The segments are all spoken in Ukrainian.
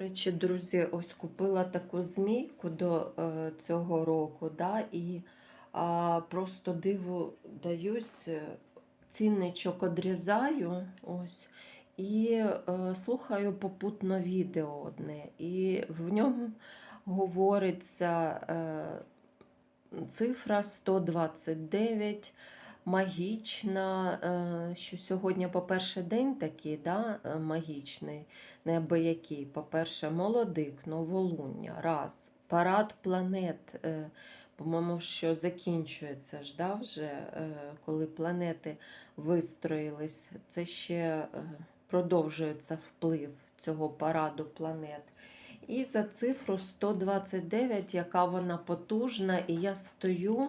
Речі, друзі, ось купила таку змійку до е, цього року, да, і а, просто диву даюсь, е, цінничок одрізаю ось, і е, слухаю попутно відео одне. І в ньому говориться е, цифра 129 магічна, е, що сьогодні, по-перше, день такий да, е, магічний, неабиякий. По-перше, молодик, новолуння, раз. Парад планет, е, по-моєму, що закінчується ж, да, вже, коли планети вистроїлись. Це ще продовжується вплив цього параду планет. І за цифру 129, яка вона потужна, і я стою,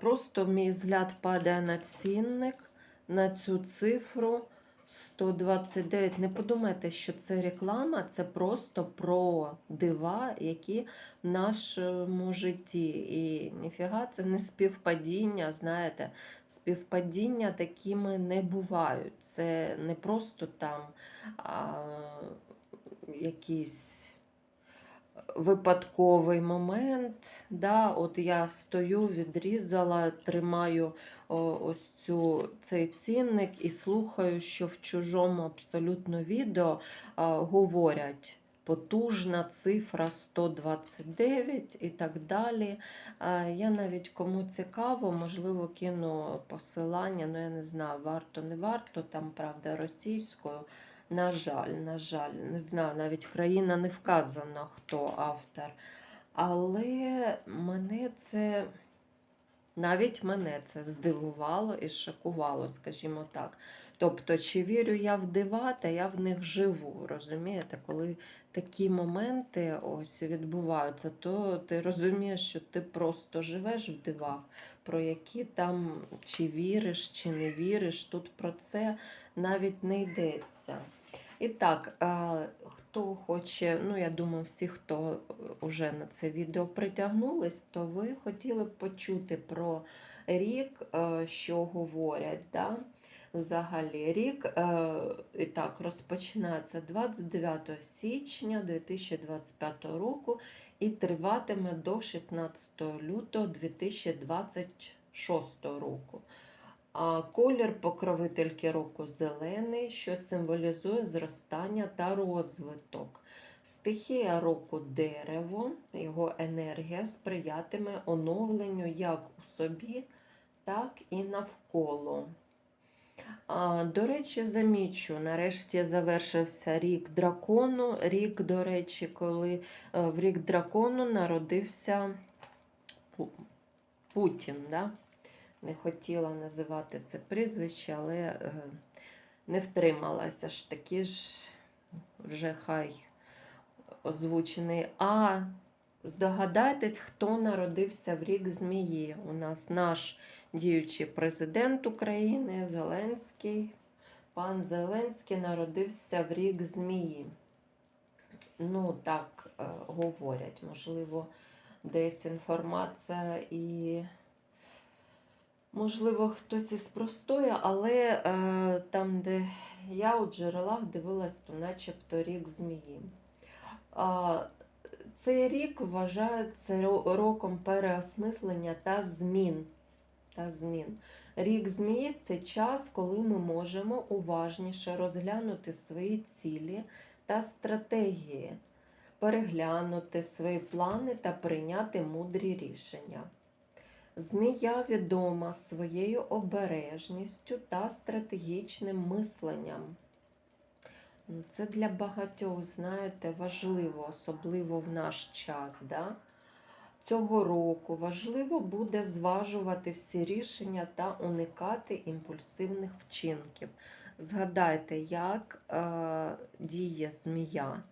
просто мій взгляд падає на цінник, на цю цифру 129. Не подумайте, що це реклама, це просто про дива, які в нашому житті. І ніфіга, це не співпадіння, знаєте, співпадіння такими не бувають. Це не просто там а, якісь випадковий момент. Да, От я стою, відрізала, тримаю ось цю, цей цінник і слухаю, що в чужому абсолютно відео говорять. Потужна цифра 129 і так далі. Я навіть кому цікаво, можливо, кину посилання, ну я не знаю, варто, не варто, там, правда, російською. На жаль, на жаль, не знаю, навіть країна не вказана, хто автор. Але мене це, навіть мене це здивувало і шокувало, скажімо так. Тобто, чи вірю я в дива, та я в них живу. Розумієте, коли такі моменти ось відбуваються, то ти розумієш, що ти просто живеш в дивах, про які там чи віриш, чи не віриш. Тут про це навіть не йдеться. І так, е, хто хоче, ну я думаю, всі, хто вже на це відео притягнулись, то ви хотіли б почути про рік, е, що говорять. Да? Взагалі, рік е, і так розпочинається 29 січня 2025 року і триватиме до 16 лютого 2026 року. Колір покровительки року зелений, що символізує зростання та розвиток. Стихія року дерево, його енергія сприятиме оновленню як у собі, так і навколо. До речі, замічу, нарешті завершився рік дракону. Рік, до речі, коли е, в рік дракону народився Путін. Да? Не хотіла називати це прізвище, але е, не втрималася ж таки ж вже хай озвучений. А здогадайтесь, хто народився в рік змії. У нас наш діючий президент України Зеленський. Пан Зеленський народився в рік змії. Ну, так е, говорять, можливо, десь інформація і. Можливо, хтось із простої, але е, там, де я у джерелах дивилась, то начебто рік змії. А, цей рік вважається роком переосмислення та змін. Та змін. Рік змії це час, коли ми можемо уважніше розглянути свої цілі та стратегії, переглянути свої плани та прийняти мудрі рішення. Змія відома своєю обережністю та стратегічним мисленням. Ну, Це для багатьох, знаєте, важливо, особливо в наш час. Да? Цього року важливо буде зважувати всі рішення та уникати імпульсивних вчинків. Згадайте, як е, діє змія.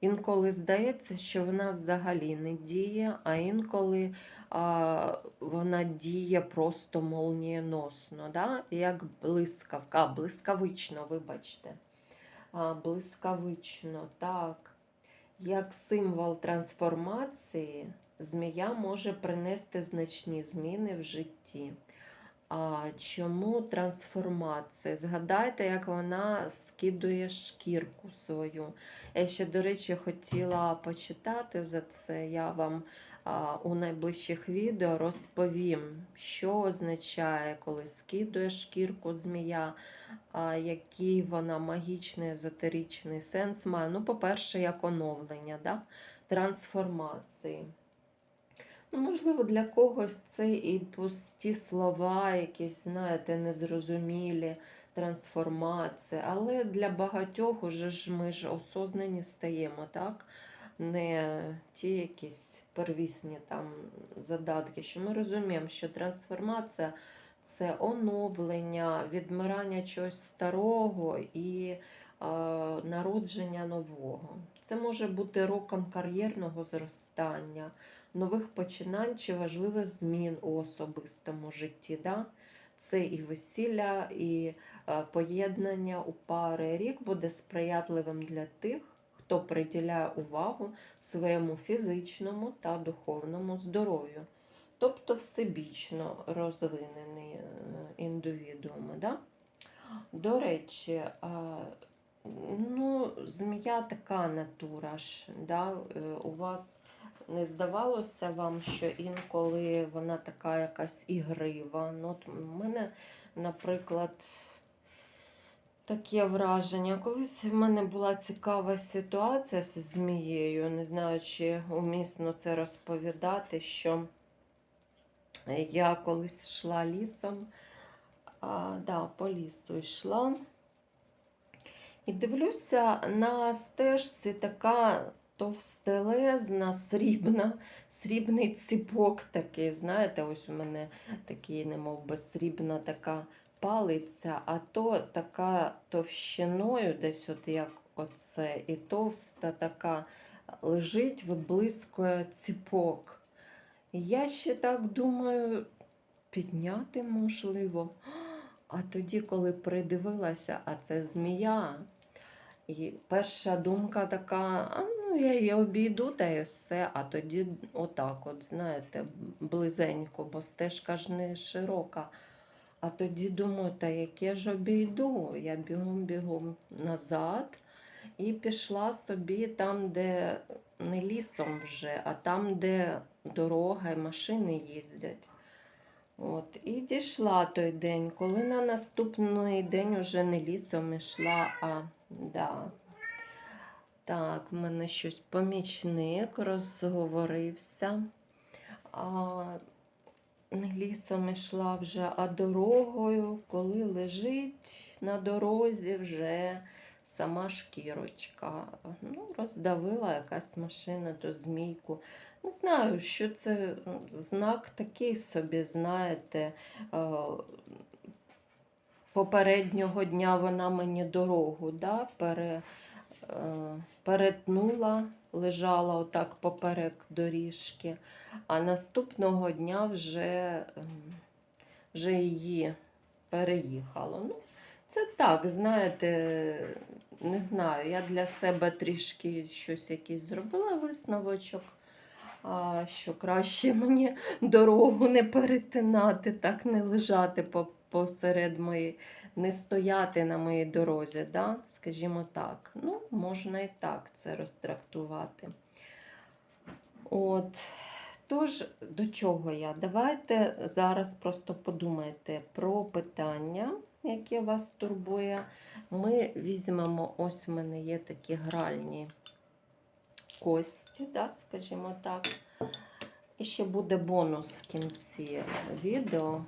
Інколи здається, що вона взагалі не діє, а інколи а, вона діє просто молнієносно, да? як блискавка, блискавично, вибачте. А, блискавично, так. Як символ трансформації, змія може принести значні зміни в житті. А чому трансформація? Згадайте, як вона скидує шкірку свою. Я ще, до речі, хотіла почитати за це. Я вам а, у найближчих відео розповім, що означає, коли скидує шкірку змія, а, який вона магічний, езотеричний сенс має. Ну, по-перше, як оновлення, да? трансформації. Ну, можливо, для когось це і пусті слова, якісь, знаєте, незрозумілі трансформації. Але для багатьох уже ж ми ж осознані стаємо, так? Не ті якісь первісні там задатки, що ми розуміємо, що трансформація це оновлення, відмирання чогось старого і е, народження нового. Це може бути роком кар'єрного зростання нових починань чи важливих змін у особистому житті. Да? Це і весілля, і е, поєднання у пари. Рік буде сприятливим для тих, хто приділяє увагу своєму фізичному та духовному здоров'ю. Тобто всебічно розвинені е, індивідууми. Да? До речі, ну, змія така натура ж. Да? е, У вас не здавалося вам, що інколи вона така якась ігрива. Ну, от у мене, наприклад, таке враження. Колись в мене була цікава ситуація з змією, не знаю, чи умісно це розповідати, що я колись йшла лісом, а, да, по лісу йшла. І дивлюся, на стежці така товстелезна, срібна, срібний ціпок такий. Знаєте, ось у мене такий, немов би срібна така палиця, а то така товщиною, десь от як оце, і товста така лежить, виблискує ціпок. Я ще так думаю, підняти можливо. А тоді, коли придивилася, а це змія. І перша думка така, а ну я її обійду та й все, а тоді отак, от, знаєте, близенько, бо стежка ж не широка. А тоді думаю, та яке ж обійду? Я бігом-бігом назад і пішла собі там, де не лісом вже, а там, де дорога і машини їздять. От, і дійшла той день, коли на наступний день уже не лісом йшла, а да. Так, в мене щось помічник розговорився. А, лісом йшла вже, а дорогою, коли лежить на дорозі вже сама шкірочка. Ну, роздавила якась машина ту змійку. Не знаю, що це знак такий собі, знаєте. е, Попереднього дня вона мені дорогу да, пере, перетнула, лежала отак поперек доріжки, а наступного дня вже, ем, вже її переїхало. Ну, це так, знаєте, не знаю, я для себе трішки щось якийсь зробила висновочок, що краще мені дорогу не перетинати, так не лежати по, посеред моєї, не стояти на моїй дорозі, да? скажімо так. Ну, можна і так це розтрактувати. От. Тож, до чого я? Давайте зараз просто подумайте про питання, яке вас турбує. Ми візьмемо, ось в мене є такі гральні кості, да, скажімо так. І ще буде бонус в кінці відео.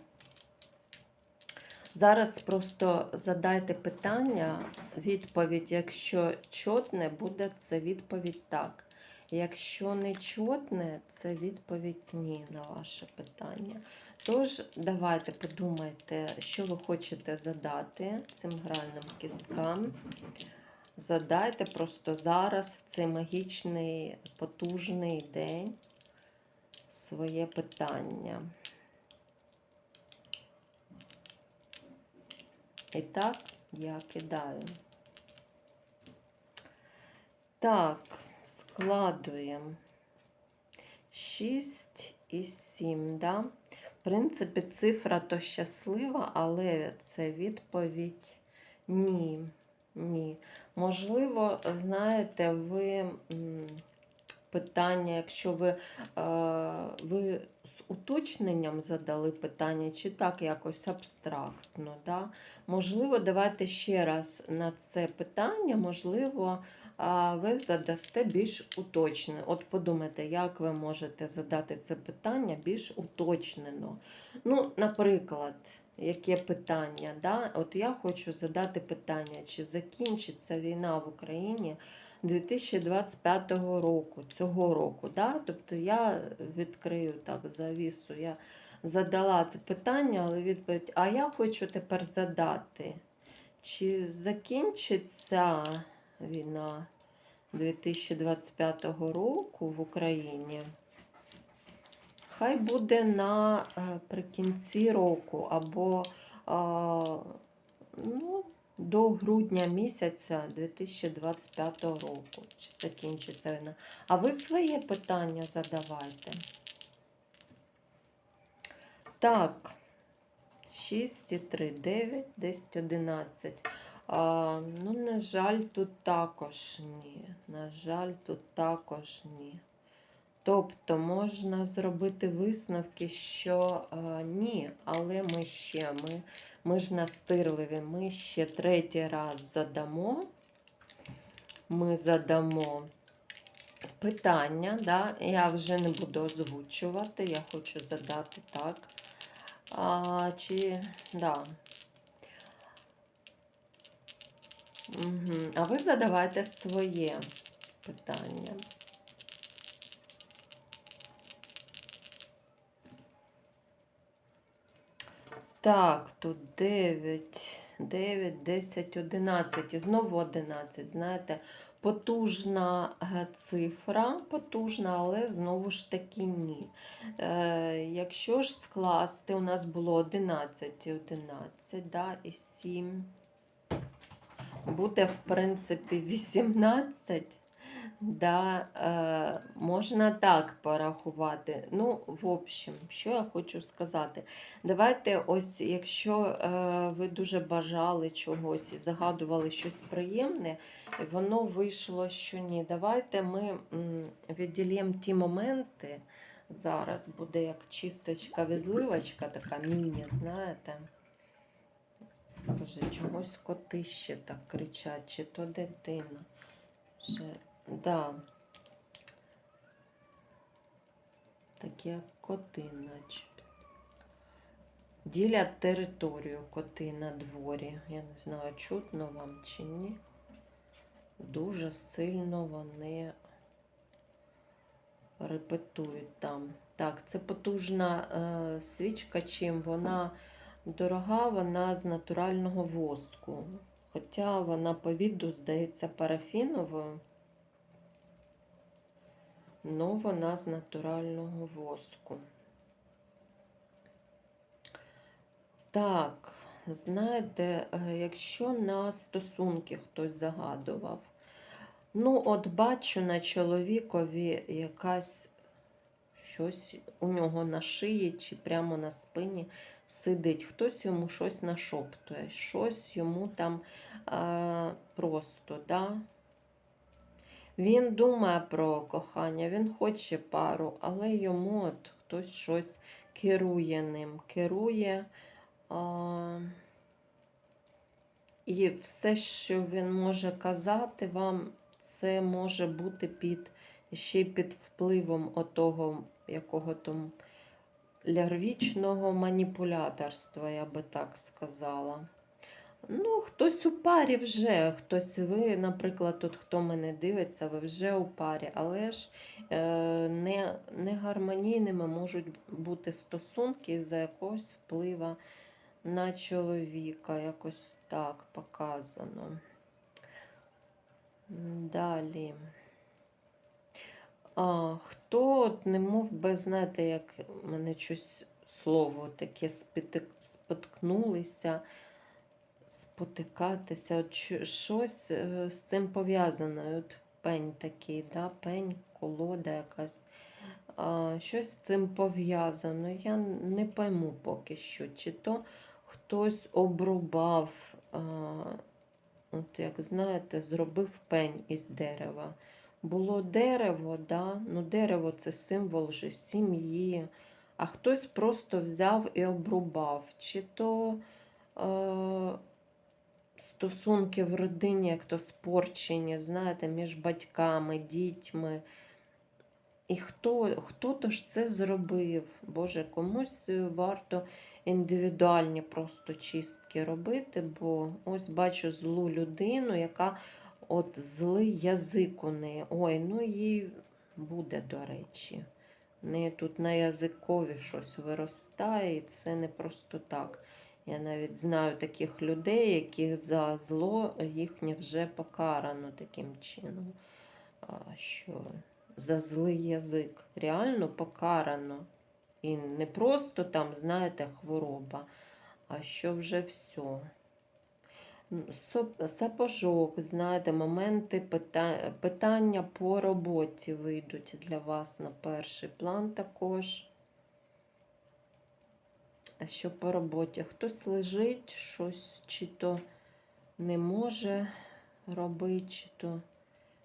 Зараз просто задайте питання, відповідь, якщо чотне, буде це відповідь так. Якщо не чотне, це відповідь ні на ваше питання. Тож, давайте подумайте, що ви хочете задати цим гральним кісткам. Задайте просто зараз, в цей магічний, потужний день, своє питання. І так, я кидаю. Так, складуємо 6 і 7, да? В принципі, цифра то щаслива, але це відповідь ні. Ні. Можливо, знаєте, ви питання, якщо ви, е, ви уточненням задали питання, чи так якось абстрактно. Да? Можливо, давайте ще раз на це питання, можливо, ви задасте більш уточнено. От подумайте, як ви можете задати це питання більш уточнено. Ну, наприклад, яке питання? Да? От я хочу задати питання, чи закінчиться війна в Україні 2025 року, цього року. Да? Тобто я відкрию так завісу. Я задала це питання, але відповідь, а я хочу тепер задати, чи закінчиться війна 2025 року в Україні? Хай буде на е, року або а, ну, до грудня місяця 2025 року. Чи закінчиться війна? А ви своє питання задавайте. Так, 6 і 3, 9, 10, 11. А, ну, на жаль, тут також ні. На жаль, тут також ні. Тобто можна зробити висновки, що а, ні, але ми ще, ми, ми ж настирливі, ми ще третій раз задамо. Ми задамо питання, да? я вже не буду озвучувати, я хочу задати так. А, чи, да. Угу. А ви задавайте своє питання. Так, тут 9, 9, 10, 11. І знову 11. Знаєте, потужна е, цифра, потужна, але знову ж таки ні. Е, якщо ж скласти, у нас було 11 і 11, да, і 7. Буде, в принципі, 18. Да, е, можна так порахувати. Ну, в общем, що я хочу сказати. Давайте, ось, якщо е, ви дуже бажали чогось і загадували щось приємне, і воно вийшло, що ні. Давайте ми відділимо ті моменти. Зараз буде як чисточка відливочка, така міні, знаєте. Боже, чогось коти ще так кричать, чи то дитина. Вже, да. Такі як коти, начебто. Ділять територію коти на дворі. Я не знаю, чутно вам чи ні. Дуже сильно вони репетують там. Так, це потужна е, свічка, чим вона дорога, вона з натурального воску. Хоча вона по віду, здається, парафіновою. Ну, вона з натурального воску. Так, знаєте, е, якщо на стосунки хтось загадував, ну, от бачу на чоловікові якась щось у нього на шиї чи прямо на спині сидить, хтось йому щось нашоптує, щось йому там а, просто, да? Він думає про кохання, він хоче пару, але йому от хтось щось керує ним, керує. А, і все, що він може казати вам, це може бути під ще під впливом отого якого там лярвічного маніпуляторства, я би так сказала. Ну, хтось у парі вже, хтось ви, наприклад, тут хто мене дивиться, ви вже у парі, але ж е, не, не можуть бути стосунки за якогось вплива на чоловіка. Якось так показано. Далі. А, хто от не мов би, знаєте, як мене щось слово таке спитик, споткнулися, спотикатися, от щось е, з цим пов'язане. От пень такий, да? пень, колода якась. а, щось з цим пов'язано. Я не пойму поки що, чи то хтось обрубав, а, от як знаєте, зробив пень із дерева. Було дерево, да? ну дерево це символ же сім'ї, а хтось просто взяв і обрубав. Чи то е, стосунки в родині, як то спорчені, знаєте, між батьками, дітьми. І хто, хто то ж це зробив? Боже, комусь е, варто індивідуальні просто чистки робити, бо ось бачу злу людину, яка от злий язик у неї. Ой, ну їй буде, до речі. В тут на язикові щось виростає, і це не просто так. Я навіть знаю таких людей, яких за зло їхнє вже покарано таким чином. Що за злий язик реально покарано. І не просто там, знаєте, хвороба, а що вже все. Сапожок, знаєте, моменти питання по роботі вийдуть для вас на перший план також. Що по роботі? Хтось лежить, щось чи то не може робити, чи то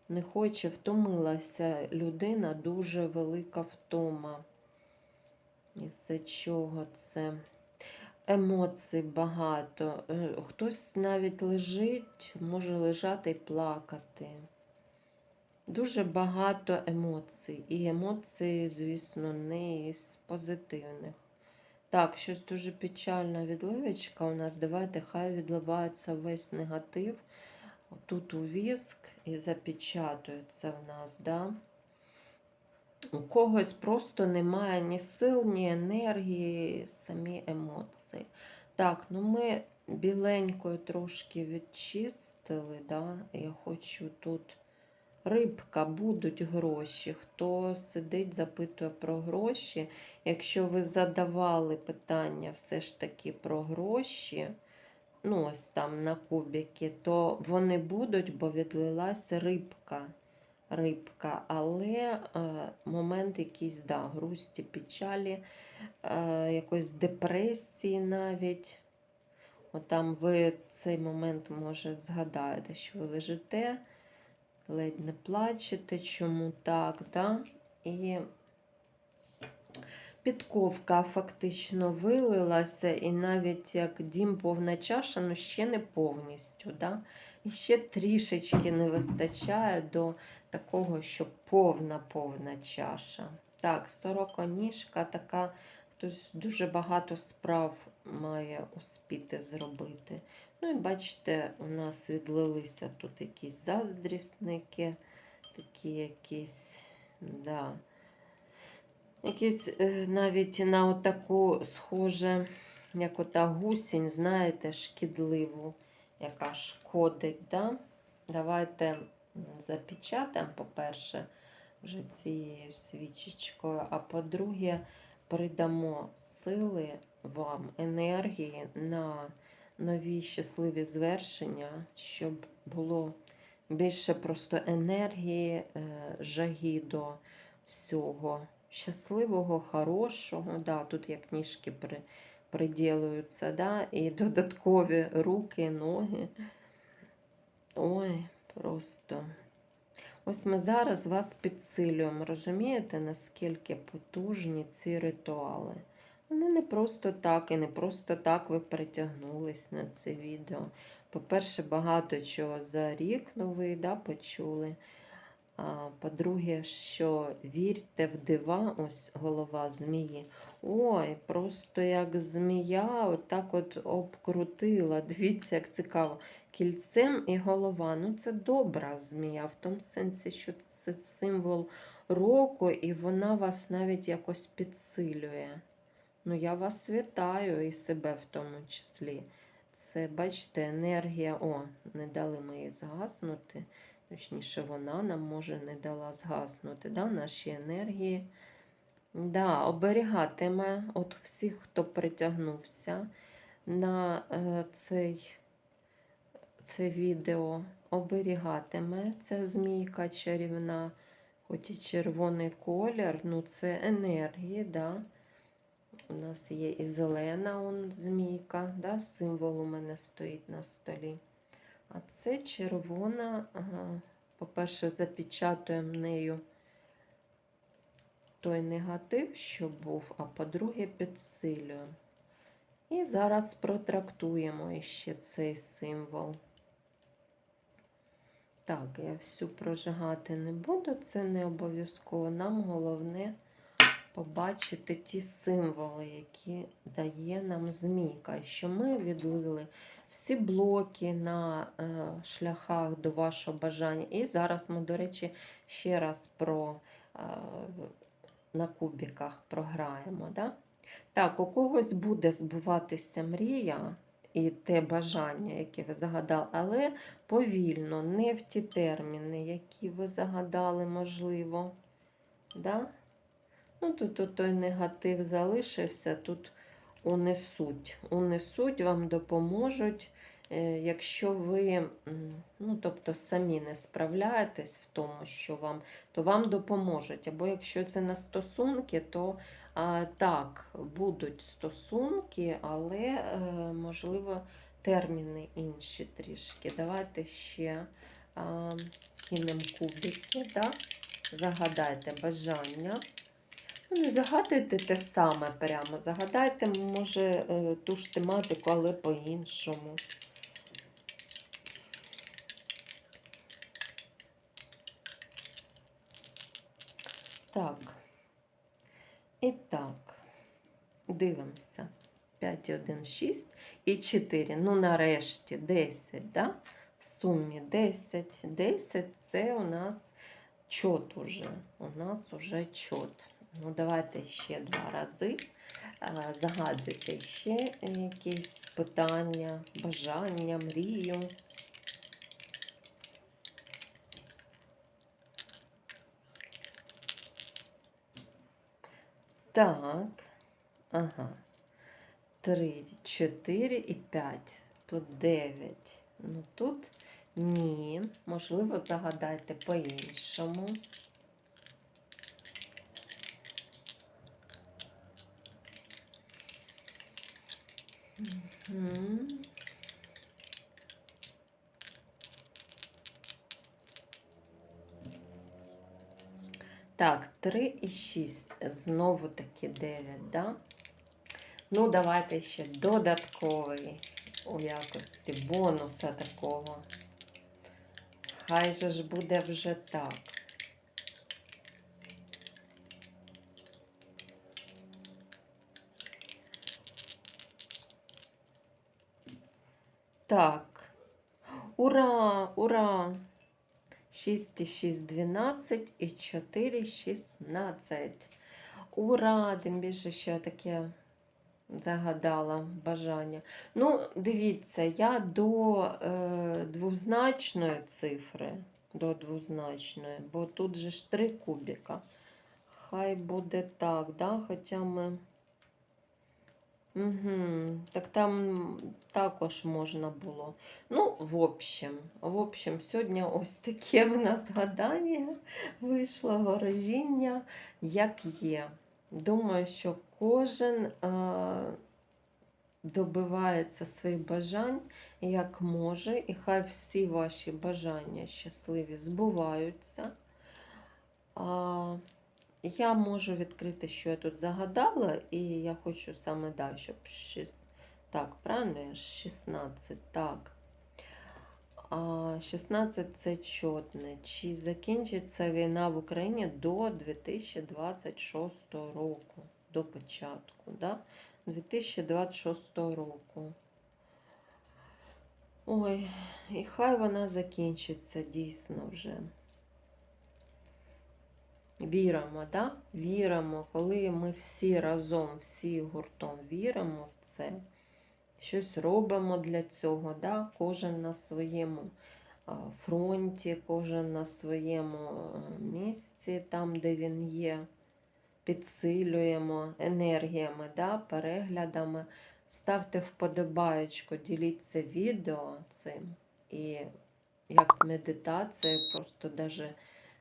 не хоче, втомилася людина, дуже велика втома. Із-за чого це? Емоцій багато. Е, Хтось навіть лежить, може лежати і плакати. Дуже багато емоцій. І емоції, звісно, не із позитивних. Так, щось дуже печальна відливочка у нас. Давайте, хай відливається весь негатив. Тут у віск і запечатується в нас, да? У когось просто немає ні сил, ні енергії, самі емоції. Так, ну ми біленькою трошки відчистили, да? Я хочу тут рибка, будуть гроші. Хто сидить, запитує про гроші. Якщо ви задавали питання все ж таки про гроші, ну ось там на кубики, то вони будуть, бо відлилася рибка. Рибка, але е, момент якийсь, да, грусті, печалі, е, якоїсь депресії навіть. Отам ви цей момент, може, згадаєте, що ви лежите, ледь не плачете, чому так, да? І підковка фактично вилилася, і навіть як дім повна чаша, ну ще не повністю. Да? І ще трішечки не вистачає до такого, що повна-повна чаша. Так, сороконіжка така, хтось дуже багато справ має успіти зробити. Ну і бачите, у нас відлилися тут якісь заздрісники, такі якісь, да. Якісь е, навіть на отаку схоже, як ота гусінь, знаєте, шкідливу, яка шкодить. Да? Давайте запечатаємо, по-перше, вже цією свічечкою, а по-друге, придамо сили вам, енергії на нові щасливі звершення, щоб було більше просто енергії, е, жаги до всього щасливого, хорошого. Да, Тут як книжки при, приділюються, да, і додаткові руки, ноги. Ой, просто. Ось ми зараз вас підсилюємо. Розумієте, наскільки потужні ці ритуали? Вони не просто так, і не просто так ви перетягнулись на це відео. По-перше, багато чого за рік новий да, почули. По-друге, що вірте в дива, ось голова змії. Ой, просто як змія, отак от обкрутила. Дивіться, як цікаво. Кільцем і голова. Ну, це добра змія, в тому сенсі, що це символ року, і вона вас навіть якось підсилює. Ну, я вас вітаю і себе в тому числі. Це, бачите, енергія. О, не дали ми їй згаснути. Точніше, вона нам може не дала згаснути да, наші енергії. Да, Оберігатиме от всіх, хто притягнувся на е, цей, це відео, оберігатиме ця змійка чарівна Хоч і червоний колір, ну це енергії, да. У нас є і зелена он, змійка, да, символ у мене стоїть на столі. А це червона, по-перше, запечатуємо нею той негатив, що був, а по-друге, підсилюємо. І зараз протрактуємо іще цей символ. Так, я всю прожигати не буду, це не обов'язково. Нам головне побачити ті символи, які дає нам змійка. Що ми відлили всі блоки на е, шляхах до вашого бажання. І зараз ми, до речі, ще раз про е, на кубіках програємо. Да? Так, у когось буде збуватися мрія і те бажання, яке ви загадали, але повільно, не в ті терміни, які ви загадали, можливо. Да? Ну, тут, той негатив залишився, тут унесуть. Унесуть, вам допоможуть. Е, Якщо ви ну, тобто, самі не справляєтесь в тому, що вам, то вам допоможуть. Або якщо це на стосунки, то а, так, будуть стосунки, але, е, можливо, терміни інші трішки. Давайте ще а, кинемо кубики, да? загадайте бажання. Ну, не загадуйте те саме прямо. Загадайте, може, е, ту ж тематику, але по-іншому. Так. І так, дивимося. 5, 1, 6 і 4. Ну, нарешті 10, да? В сумі 10. 10 це у нас чот уже. У нас уже чот. Ну, давайте ще два рази. Загадуйте ще якісь питання, бажання, мрію. Так. Ага. Три, чотири і п'ять. Тут дев'ять. Ну тут ні. Можливо, загадайте по-іншому. Так, 3 і 6. Знову таки 9, да? Ну, давайте ще додатковий у якості бонуса такого. Хай же ж буде вже так. Так. Ура! Ура! 6 і 6, 12 і 4, 16. Ура! Тим більше, що я таке загадала бажання. Ну, дивіться, я до е, двозначної цифри, до двозначної, бо тут же ж три кубіка. Хай буде так, да? хоча ми. Угу. Так там також можна було. Ну, в общем, в общем, сьогодні ось таке в нас гадання вийшло ворожіння, як є. Думаю, що кожен е, добивається своїх бажань як може, і хай всі ваші бажання щасливі збуваються. А, я можу відкрити, що я тут загадала, і я хочу саме да, щоб шіс- так, правильно я 16, так. А 16 це чотне. Чи закінчиться війна в Україні до 2026 року, до початку, да? 2026 року. Ой, і хай вона закінчиться дійсно вже. Віримо, да? Віримо, коли ми всі разом, всі гуртом віримо в це, щось робимо для цього, да? кожен на своєму фронті, кожен на своєму е, місці, там, де він є, підсилюємо енергіями, да? переглядами. Ставте вподобаєчку, діліться відео цим. І як медитація, просто даже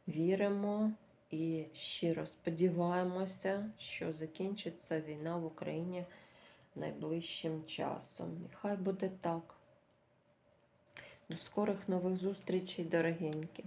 віримо і щиро сподіваємося, що закінчиться війна в Україні найближчим часом. І хай буде так. До скорих нових зустрічей, дорогенькі.